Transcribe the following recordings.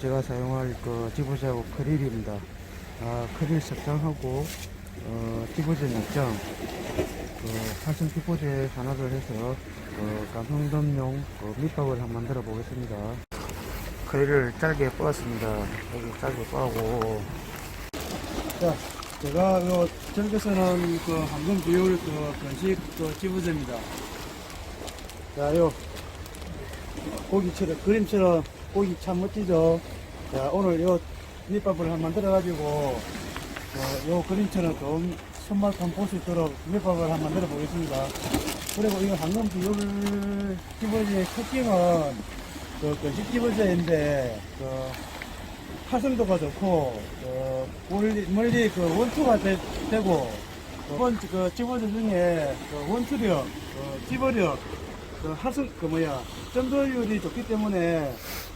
제가 사용할 그 지부제하고 크릴입니다. 아, 크릴 석장하고 어, 지부제 맥장, 그 활성 지부제 하나를 해서 그 감성돔용 그 밑밥을 한번 만들어 보겠습니다. 크릴을 짧게 빻았습니다. 여기 짧게 빻고. 자, 제가 요 저기서는 그 황금 비율 그 건식 그 지부제입니다. 자, 요 고기처럼 그림처럼 고기 참 멋지죠. 자 오늘 요 밑밥을 한번 만들어가지고 어, 요 그림처럼 좀 손맛 한번 볼수 있도록 밑밥을 한번 만들어 보겠습니다. 그리고 이 황금 비율 기버지의 특징은 그 건식 기버지인데 그 활성도가 좋고 그 멀리, 멀리 그 원투가 되, 고 이번 그 집어지 중에 그 원투력, 그 집어력, 그 활성 그 뭐야 점도율이 좋기 때문에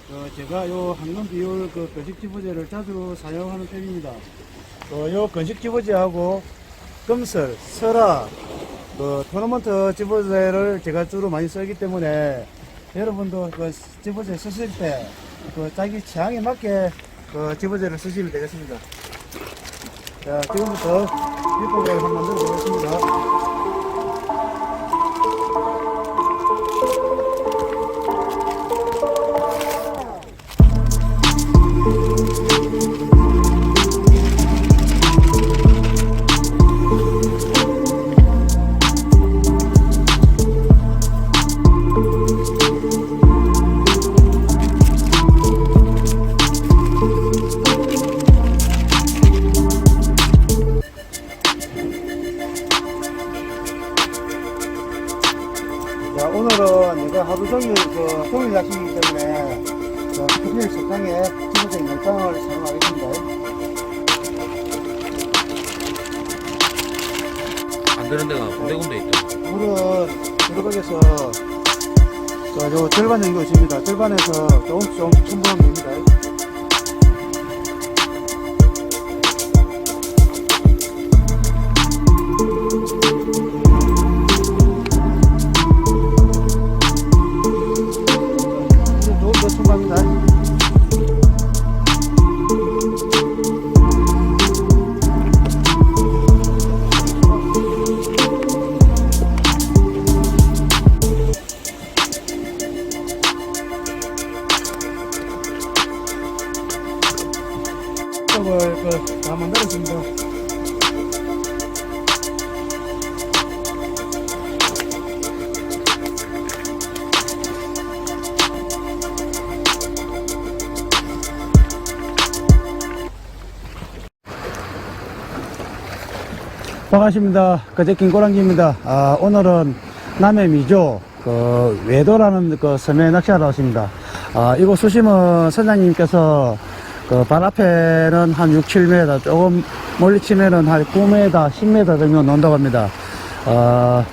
그 제가 요 황금 비율 그 건식 집어제를 자주 사용하는 편입니다. 그요 건식 집어제하고 금슬, 설화, 그 토너먼트 집어제를 제가 주로 많이 쓰기 때문에 여러분도 그 집어제 쓰실 때 그 자기 취향에 맞게 그 집어제를 쓰시면 되겠습니다. 자, 지금부터 밑밥을 한번 만들어 보겠습니다. 기본적인 열장을 사용하겠습니다. 안 되는 데가 군데군데 있다. 물은 들어가게서 자, 요 절반 정도 있습니다. 절반에서 조금씩 좀 첨부하면 됩니다. 반갑습니다. 그제 김꼬랑기입니다. 아, 오늘은 남해 미조, 그, 외도라는 그 섬에 낚시하러 왔습니다. 아, 이곳 수심은 선장님께서 그, 발 앞에는 한 6, 7m, 조금 멀리 치면은 한 9m, 10m 정도 논다고 합니다. 아,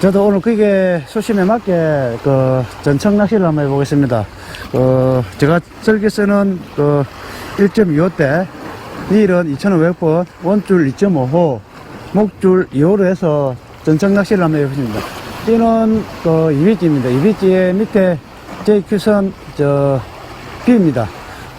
저도 오늘 그게 수심에 맞게 그, 전청 낚시를 한번 해보겠습니다. 그, 제가 즐겨 쓰는 그, 1.25대, 닐은 2,500번, 원줄 2.5호, 목줄 2호로 해서 전청 낚시를 한번 해보겠습니다. 띠는 그 이비지입니다. 이비지의 밑에 JQ선 저 B입니다.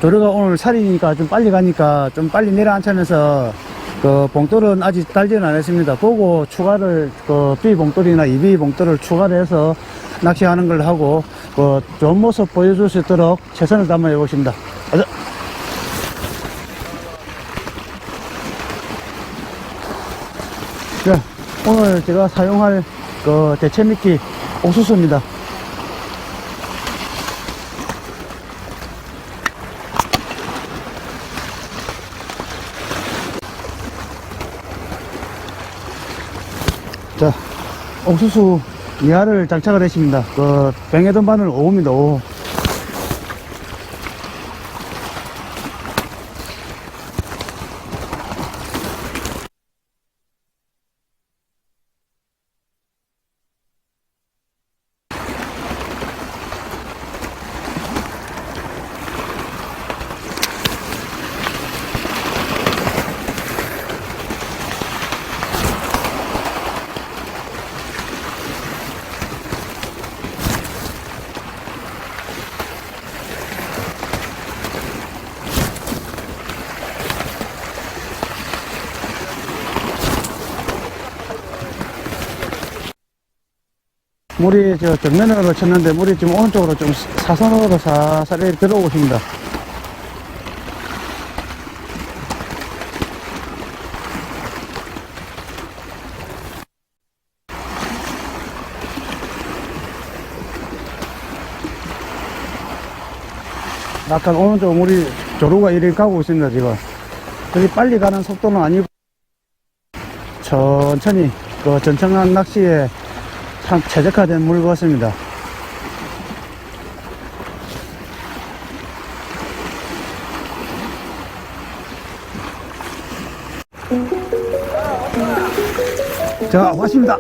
조류가 오늘 살이니까 좀 빨리 가니까 좀 빨리 내려앉혀면서 그 봉돌은 아직 달지는 않았습니다. 보고 추가를 그 B 봉돌이나 EB 봉돌을 추가를 해서 낚시하는 걸 하고 그 좋은 모습 보여줄 수 있도록 최선을 보겠습니다. 가자. 네, 오늘 제가 사용할 그 대체 미끼 옥수수입니다. 자, 옥수수 이하를 장착을 했습니다. 그 병해돈 바늘 5호입니다. 5 물이 저 정면으로 쳤는데 물이 지금 오른쪽으로 좀 사선으로 사살이 들어오고 있습니다. 약간 오른쪽 물이 조루가 이리 가고 있습니다, 지금. 그리 빨리 가는 속도는 아니고, 천천히, 그 전청한 낚시에 참 최적화된 물 같습니다. 자, 왔습니다.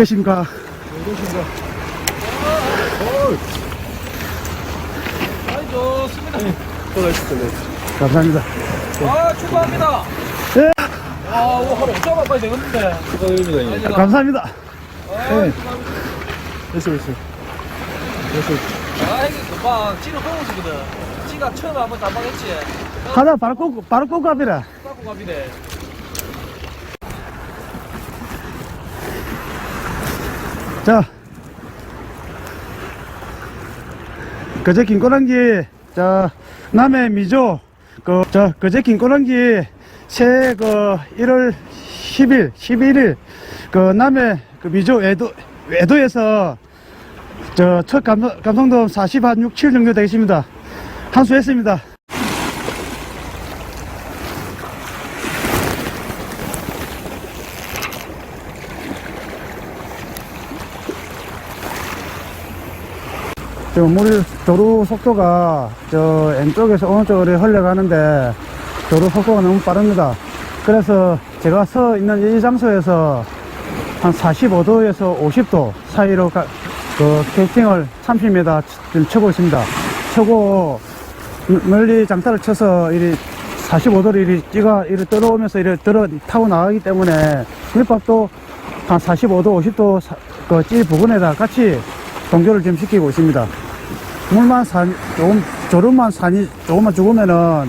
되십니까? 아이 좋습니다. 감사합니다. 아 축하합니다. 예. 아, 오늘 하루 엄청 바빠야 되겠는데. 축하드립니다. 감사합니다. 아, 예. 축하합니다. 됐어, 됐어. 아, 이게 금방 찌는 호우시거든. 찌가 처음에 한번 담방했지. 하다 바로 꼭, 바로 꼭 갑니다. 깎고 갑니다. 자. 그제 김꼬랑기, 자, 남해 미조, 그, 저, 그제 김꼬랑기, 새, 그, 1월 10일, 11일, 그, 남해, 그 미조 외도, 외도에서, 저, 첫 감, 감성돔 40, 한 6, 7 정도 되겠습니다. 한수 했습니다. 지금 물 도로 속도가 저 왼쪽에서 오른쪽으로 흘러가는데 도로 속도가 너무 빠릅니다. 그래서 제가 서 있는 이 장소에서 한 45도에서 50도 사이로 가, 그 캐스팅을 30m 지금 쳐고 있습니다. 쳐고 멀리 장타를 쳐서 이리 45도를 이리 찍어 이리 떨어오면서 이리 들어 타고 나가기 때문에 밑밥도 한 45도 50도 그찌 부근에다 같이 동조를 좀 시키고 있습니다. 물만 산, 조금, 조름만 산이 조금만 죽으면은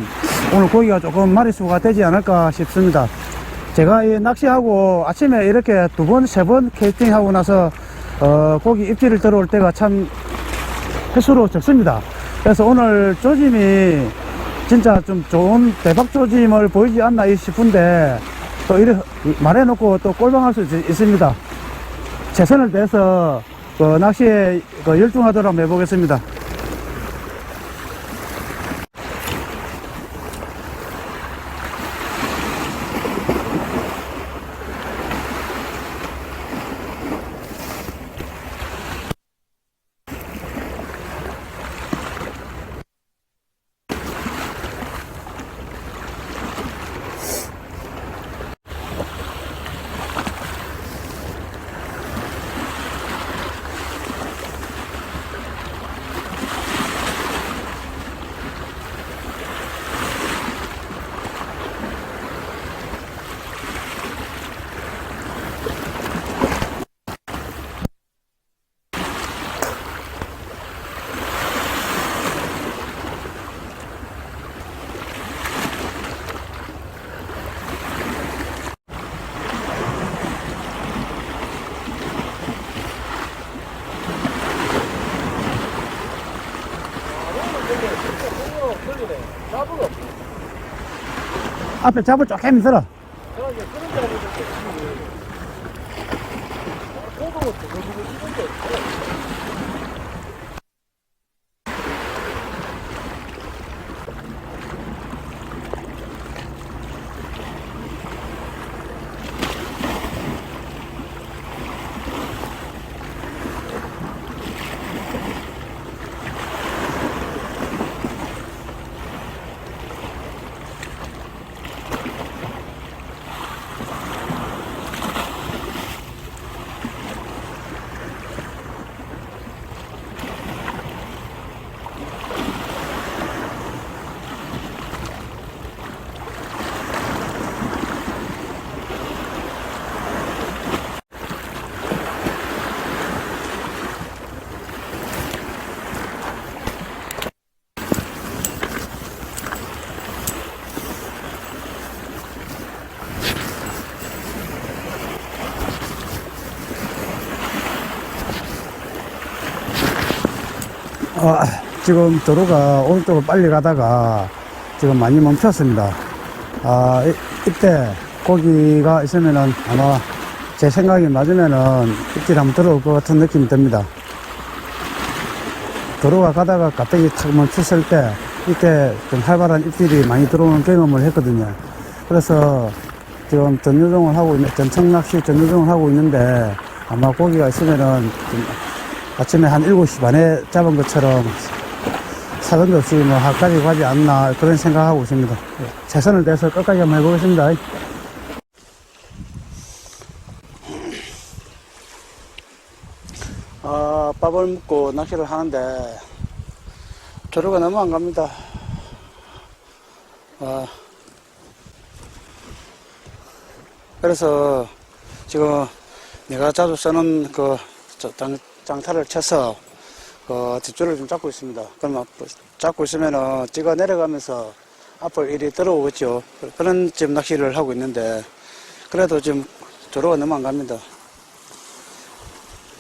오늘 고기가 조금 마리수가 되지 않을까 싶습니다. 제가 이 낚시하고 아침에 이렇게 두 번, 세 번 캐스팅 하고 나서 어, 고기 입질을 들어올 때가 참 횟수로 적습니다. 그래서 오늘 조짐이 진짜 좀 좋은 대박 조짐을 보이지 않나 싶은데 또 이래 말해놓고 또 꼴방할 수 있- 있습니다. 최선을 다해서 그 낚시에 그 열중하도록 해보겠습니다. 앞에 잡을 조금 들어. 아, 지금 도로가 오른쪽으로 빨리 가다가 지금 많이 멈췄습니다. 아, 이, 이때 고기가 있으면은 아마 제 생각이 맞으면은 입질 한번 들어올 것 같은 느낌이 듭니다. 도로가 가다가 갑자기 탁 멈췄을 때 이때 좀 활발한 입질이 많이 들어오는 경험을 했거든요. 그래서 지금 전유동을 하고 있는, 전청낚시 전유동을 하고 있는데 아마 고기가 있으면은 좀 아침에 한 7시 반에 잡은 것처럼 사정도 없이 뭐 하까지 가지 않나 그런 생각하고 있습니다. 최선을 다해서 끝까지 한번 해보겠습니다. 아, 밥을 먹고 낚시를 하는데 조류가 너무 안 갑니다. 아, 그래서 지금 내가 자주 쓰는 그 저- 장, 장타를 쳐서 그 뒷줄을 좀 잡고 있습니다. 그러면 뭐 잡고 있으면은 찌가 내려가면서 앞을 이리 들어오겠죠. 그런 지금 낚시를 하고 있는데 그래도 지금 조류가 너무 안 갑니다.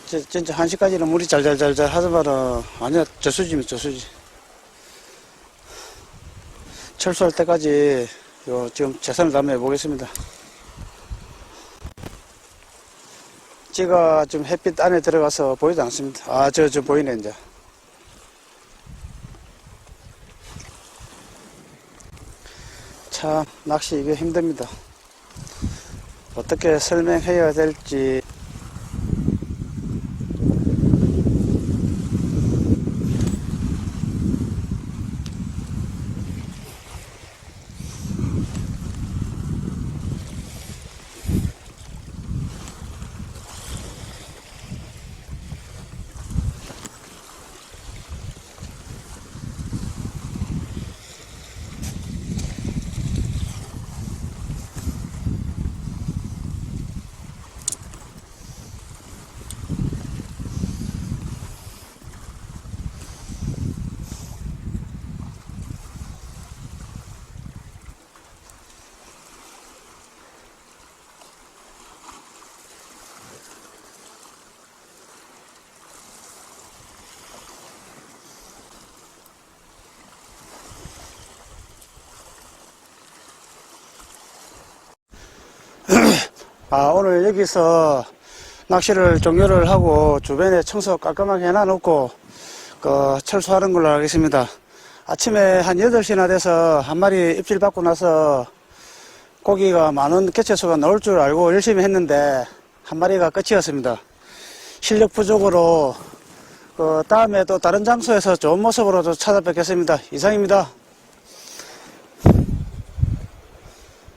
지- 진짜 한 시까지는 물이 잘잘잘잘 하더만은 완전 저수지면 저수지. 철수할 때까지 요 지금 최선을 다해 보겠습니다. 찌가 좀 햇빛 안에 들어가서 보이지 않습니다. 아, 저, 저 보이네, 이제. 참, 낚시 이게 힘듭니다. 어떻게 설명해야 될지. 아, 오늘 여기서 낚시를 종료를 하고 주변에 청소 깔끔하게 해놔놓고 그 철수하는 걸로 하겠습니다. 아침에 한 8시나 돼서 한 마리 입질 받고 나서 고기가 많은 개체수가 나올 줄 알고 열심히 했는데 한 마리가 끝이었습니다. 실력 부족으로 그 다음에 또 다른 장소에서 좋은 모습으로 또 찾아뵙겠습니다. 이상입니다.